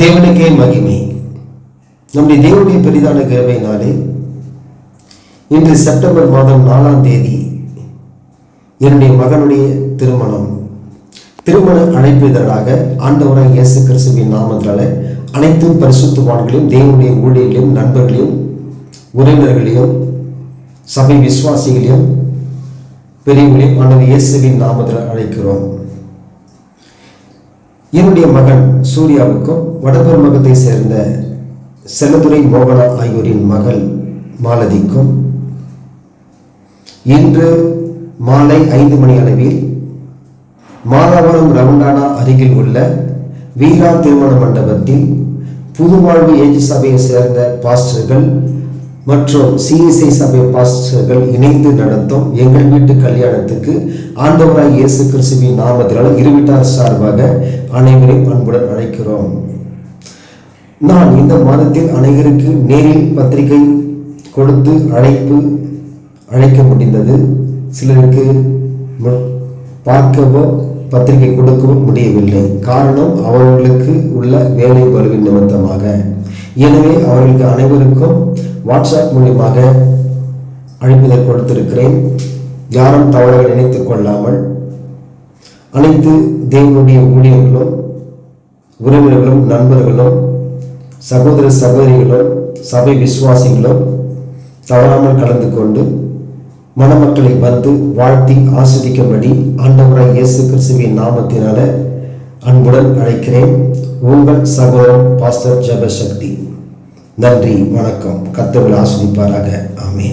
தேவனுக்கே மகிமை. நம்முடைய தேவனுடைய பெரிதான கிருபையினாலே இன்று செப்டம்பர் மாதம் நாலாம் தேதி என்னுடைய மகனுடைய திருமணம். திருமண அழைப்பிதழாக ஆண்டவராக இயேசு கிறிஸ்துவின் நாமத்தால அனைத்து பரிசுத்துவான்களையும் தேவனுடைய ஊழியர்களையும் நண்பர்களையும் உறவினர்களையும் சபை விசுவாசிகளையும் பெரியவர்களையும் ஆண்டவர் இயேசுவின் நாமத்தில் அழைக்கிறோம். என்னுடைய மகன் சூர்யாவுக்கும் வடபெருமகத்தை சேர்ந்த செல்லதுரை மோகனா ஆகியோரின் மகள் மாலதிக்கும் இன்று மாலை ஐந்து மணி அளவில் மாதாபுரம் ரவுண்டானா அருகில் உள்ள வீரா திருமண மண்டபத்தில் புதுவாழ்வு ஏஜி சபையை சேர்ந்த பாஸ்டர்கள் மற்றும் சிஎஸ்ஐ சபை பாஸ்டர்கள் இணைந்து நடத்தும் எங்கள் வீட்டு கல்யாணத்துக்கு ஆண்டவராய் இயேசு கிறிஸ்துவின் நாமத்தினால் இருவிட்டார் சார்பாக அனைவரையும் அன்புடன் அழைக்கிறோம். நான் இந்த மாதத்தில் அனைவருக்கு நேரில் பத்திரிகை கொடுத்து அழைப்பு அழைக்க முடிந்தது. சிலருக்கு பார்க்கவோ பத்திரிகை கொடுக்கவும் முடியவில்லை. காரணம் அவர்களுக்கு உள்ள வேலை வலுவின் நிமித்தமாக. எனவே அவர்களுக்கு அனைவருக்கும் வாட்ஸ்அப் மூலியமாக அழைப்புதல் கொடுத்திருக்கிறேன். யாரும் தவறாக நினைத்துக் கொள்ளாமல் அனைத்து தேவனுடைய ஊழியர்களும் உறவினர்களும் நண்பர்களும் சகோதர சகோதரிகளும் சபை விசுவாசிகளும் தவறாமல் கலந்து கொண்டு மணமக்களை வந்து வாழ்த்தி ஆஸ்வதிக்கும்படி ஆண்டவராய் இயேசு கிறிஸ்துவின் நாமத்தினால அன்புடன் அழைக்கிறேன். உங்கள் சகோதரன் பாஸ்டர் ஜபசக்தி. நன்றி வணக்கம். கத்தவில் ஆஸ்வதிப்பாராக ஆமே